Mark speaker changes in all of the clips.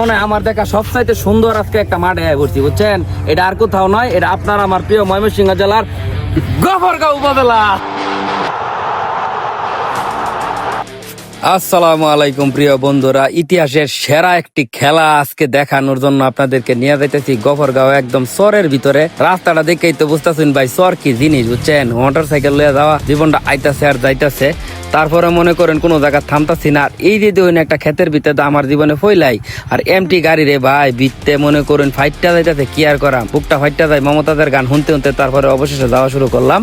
Speaker 1: মনে হয় আমার দেখা সবচাইতে সুন্দর আজকে একটা মাঠে পড়ছি বুঝছেন? এটা আর কোথাও নয়, এটা আপনার আমার প্রিয় ময়মনসিংহ জেলার গফরগাঁও উপজেলা। আসসালামু আলাইকুম, প্রিয় বন্ধুরা। ইতিহাসের সেরা একটি খেলা আজকে দেখানোর জন্য আপনাদেরকে নিয়ে যাইতেছি গফরগাঁও, একদম চরের ভিতরে। রাস্তাটা দেখেই তো বুঝতেছেন ভাই, চর কি জিনিস, বুঝছেন? মোটর সাইকেল লয়ে যাওয়া, জীবনটা আইতাছে আর যাইতাছে। তারপরে মনে করেন কোনো জায়গা থামতাছি না। আর এই যে দেখুন একটা ক্ষেতের ভিতরে আমার জীবনে ফইলাই। আর এমটি গাড়ি রে ভাই বিত্তে মনে করেন ফাইটটা যাইতাছে, কি আর করাম? বুকটা ফাইটটা যায় মমতাদের গান শুনতে শুনতে তারপরে অবশেষে যাওয়া শুরু করলাম।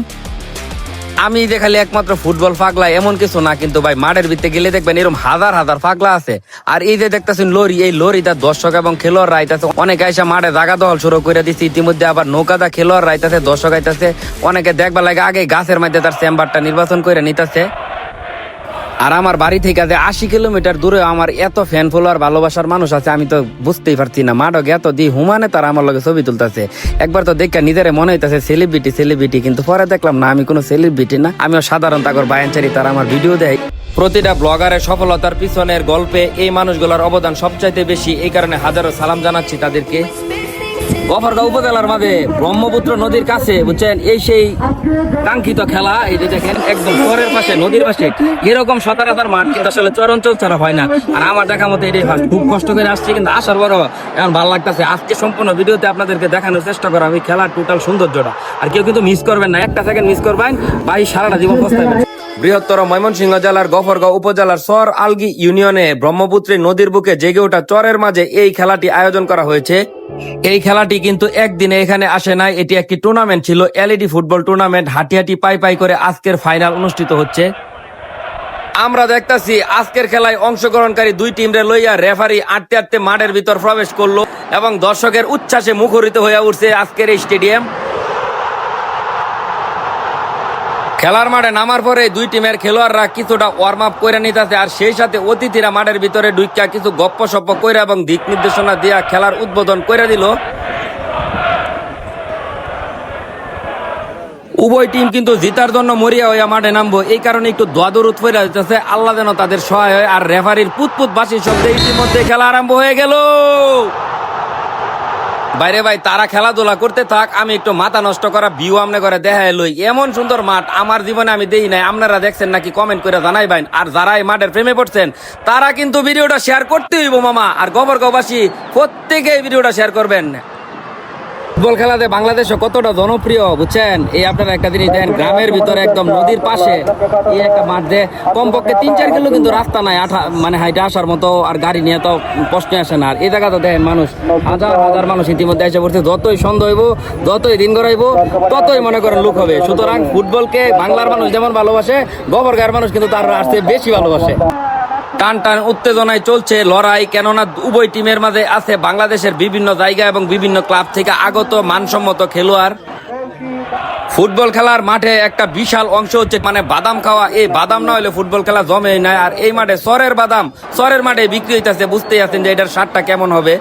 Speaker 1: আমি যে খালি একমাত্র ফুটবল ফাগলা এমন কিছু না, কিন্তু ভাই, মাঠের ভিতরে গেলে দেখবেন এরকম হাজার হাজার পাগলা আছে। আর এই যে দেখতেছেন লরি, এই লরিটা দর্শক এবং খেলোয়াড় রাইতাছে, অনেক আইসা মাঠে জাগা দল শুরু করে দিচ্ছে ইতিমধ্যে আবার নৌকাদা খেলোয়াড় রাইতাছে, দর্শক আইতাছে, অনেকে দেখবার লাগে আগে গাছের মধ্যে তার চেম্বারটা নির্বাচন করে নিতেছে। আর আমার বাড়ি থেকে আশি কিলোমিটার দূরে আমার এত ফ্যান ফলোয়ার ভালোবাসার মানুষ আছে, আমি তো বুঝতেই পারছি না। মাডক এত দি হুমানে তারা আমার লগে ছবি তুলতেছে। একবার তো দেখে নিজের মনে হইতেছে সেলিব্রিটি সেলিব্রিটি কিন্তু পরে দেখলাম না, আমি কোনো সেলিব্রিটি না। আমিও সাধারণ তাগর বায়ানচারি তারা আমার ভিডিও দেয়। প্রতিটা ব্লগারের সফলতার পিছনের গল্পে এই মানুষগুলোর অবদান সবচাইতে বেশি, এই কারণে হাজারো সালাম জানাচ্ছি তাদেরকে। গফরগাঁও উপজেলার মাঝে ব্রহ্মপুত্র নদীর কাছে, বুঝছেন? এই সেই কাঙ্ক্ষিত খেলা, এই যে দেখেন, একদম চরের পাশে, নদীর পাশে। এরকম সতারাতার মাঠ কিন্তু আসলে চর অঞ্চল ছাড়া হয় না। আর আমার দেখা মতো এটাই খুব কষ্ট করে আসছি, কিন্তু আসার পরও এখন ভালো লাগতেছে। আজকে সম্পূর্ণ ভিডিওতে আপনাদেরকে দেখানোর চেষ্টা করা আমি খেলার টোটাল সৌন্দর্যটা। আর কেউ কিন্তু মিস করবেন না, একটা সেকেন্ড মিস করবেন, ভাই সারাটা জীবন পস্তাবেন বৃহত্তর ময়মনসিংহ জেলার গফরগাঁও উপজেলার সর আলগি ইউনিয়নে ব্রহ্মপুত্রী নদীর বুকে জেগে ওঠা চরের মাঝে এই খেলাটি আয়োজন করা হয়েছে। এই খেলাটি কিন্তু একদিনে এখানে আসে নাই। এটি একটি টুর্নামেন্ট ছিল এলইডি ফুটবল টুর্নামেন্ট হাঁটি হাঁটি পাই পাই করে আজকের ফাইনাল অনুষ্ঠিত হচ্ছে। আমরা দেখতেছি আজকের খেলায় অংশগ্রহণকারী দুই টিমরে লইয়া রেফারি আটতে আটতে মাঠের ভিতর প্রবেশ করল এবং দর্শকের উচ্ছ্বাসে মুখরিত হয়ে উঠছে আজকের এই স্টেডিয়াম খেলার মাঠে নামার পরে দুই টিমের খেলোয়াড়রা কিছুটা ওয়ার্ম আপ করে নিতেছে আর সেই সাথে অতিথিরা মাঠের ভিতরে ঢুকিয়া কিছু গপ্প সপ্প কইরা এবং দিক নির্দেশনা দিয়া খেলার উদ্বোধন করে দিল। উভয় টিম কিন্তু জিতার জন্য মরিয়া হইয়া মাঠে নামবো। এই কারণে একটু দোয়াদরুদ ফেরা দিতেছে। আল্লাহ যেন তাদের সহায় হয়। আর রেফারির পুতপুত বাসির শব্দে ইতিমধ্যে খেলা আরম্ভ হয়ে গেল। বাইরে ভাই, তারা খেলাধুলা করতে থাক, আমি একটু মাথা নষ্ট করা ভিউ আমনে করে দেখা লই। এমন সুন্দর মাঠ আমার জীবনে আমি দেই নাই, আপনারা দেখছেন নাকি কমেন্ট করে জানাই ভাই। আর যারা এই মাঠের প্রেমে পড়ছেন, তারা কিন্তু ভিডিওটা শেয়ার করতে হইব মামা। আর গোবর গবাসী প্রত্যেকে ভিডিওটা শেয়ার করবেন। ফুটবল খেলাতে বাংলাদেশে কতটা জনপ্রিয়, বুঝছেন? এই আপনারা একটা জিনিস দেন গ্রামের ভিতরে একদম নদীর পাশে এই একটা মাঠ যে কমপক্ষে তিন চার কিলো কিন্তু রাস্তা নাই, আঠা মানে হাইটে আসার মতো আর গাড়ি নিয়ে তো প্রশ্ন আসে না। আর এই জায়গা তো দেখেন মানুষ, হাজার হাজার মানুষ ইতিমধ্যে এসে পড়ছে, যতই সন্দেহ হইব, যতই দিন গড়াইব, ততই মনে করেন লুক হবে। সুতরাং ফুটবলকে বাংলার মানুষ যেমন ভালোবাসে গোবর গায়ের মানুষ কিন্তু তার আসতে বেশি ভালোবাসে। টান টান উত্তেজনায় চলছে লড়াই, কেননা উভয় টিমের মাঝে আছে বাংলাদেশের বিভিন্ন জায়গা এবং বিভিন্ন ক্লাব থেকে আগত মানসম্মত খেলোয়াড়। ফুটবল খেলার মাঠে একটা বিশাল অংশ হচ্ছে মানে বাদাম খাওয়া। এই বাদাম না হলে ফুটবল খেলা জমেই নাই আর এই মাঠে সরের বাদাম, সরের মাঠে বিক্রি হইতেছে, বুঝতেই আছেন যে এটার স্বাদটা কেমন হবে।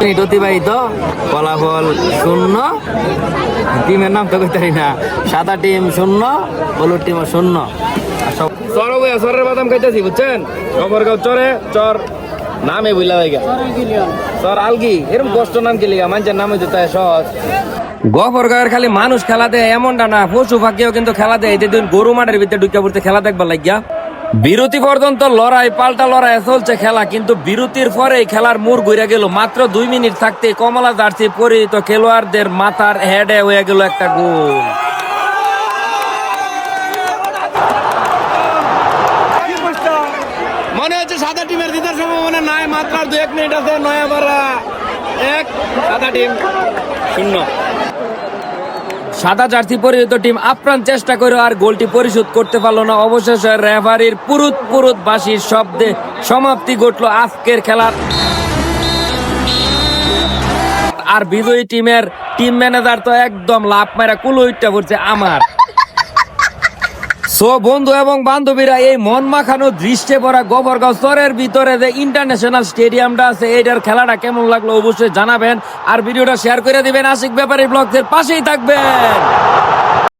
Speaker 1: মিনিট অতিবাহিত ফলাফল শূন্য। টিমের নাম তো কইতারি না। সাদা টিম শূন্য হলুদ টিম শূন্য। চর বইয়া চরের বাদাম খাইতেছি বুঝছেন? খবরগাঁও চরে চর নামে বুঝলা ভাইগা চর আলগি এরকম কষ্ট নাম কি লিগা? মানুষের নাম হইতে তাই সহজ। গফরগাঁয়ের খালি মানুষ খেলা দেয় এমনটা না পশু পাখিও কিন্তু খেলা দেয়। এই দিন গরু মাঠের ভিতরে ঢুকে পড়তে খেলা দেখবার লাগিয়া। বিরতি পর্যন্ত লড়াই, পাল্টা লড়াই চলছে খেলা, কিন্তু বিরতির পরে খেলার মোড় ঘুরে গেল। মাত্র দুই মিনিট থাকতে কমলা জার্সি পরিহিত খেলোয়াড়দের মাথার হেডে হয়ে গেল একটা গোল।
Speaker 2: মনে হচ্ছে সাদা টিমের জিতার সম্ভাবনা নাই মাত্র দু এক মিনিট আছে নয়াপাড়া এক, সাদা টিম শূন্য।
Speaker 1: সাদা জার্সি পরিহিত টিম আপ্রাণ চেষ্টা করে আর গোলটি পরিশোধ করতে পারল না। অবশেষে রেফারির পুরুত পুরুত বাসির শব্দে সমাপ্তি ঘটলো আজকের খেলার। আর বিজয়ী টিমের টিম ম্যানেজার তো একদম লাভ মারা কুলুইটটা পড়ছে আমার। সো বন্ধু এবং বান্ধবীরা, এই মন মাখানো দৃশ্যে পড়া গোবরগাঁও স্তরের ভিতরে যে ইন্টারন্যাশনাল স্টেডিয়ামটা আছে, এইটার খেলাটা কেমন লাগল অবশ্যই জানাবেন। আর ভিডিওটা শেয়ার করে দিবেন আশিক ব্যাপারী ব্লগদের পাশেই থাকবেন।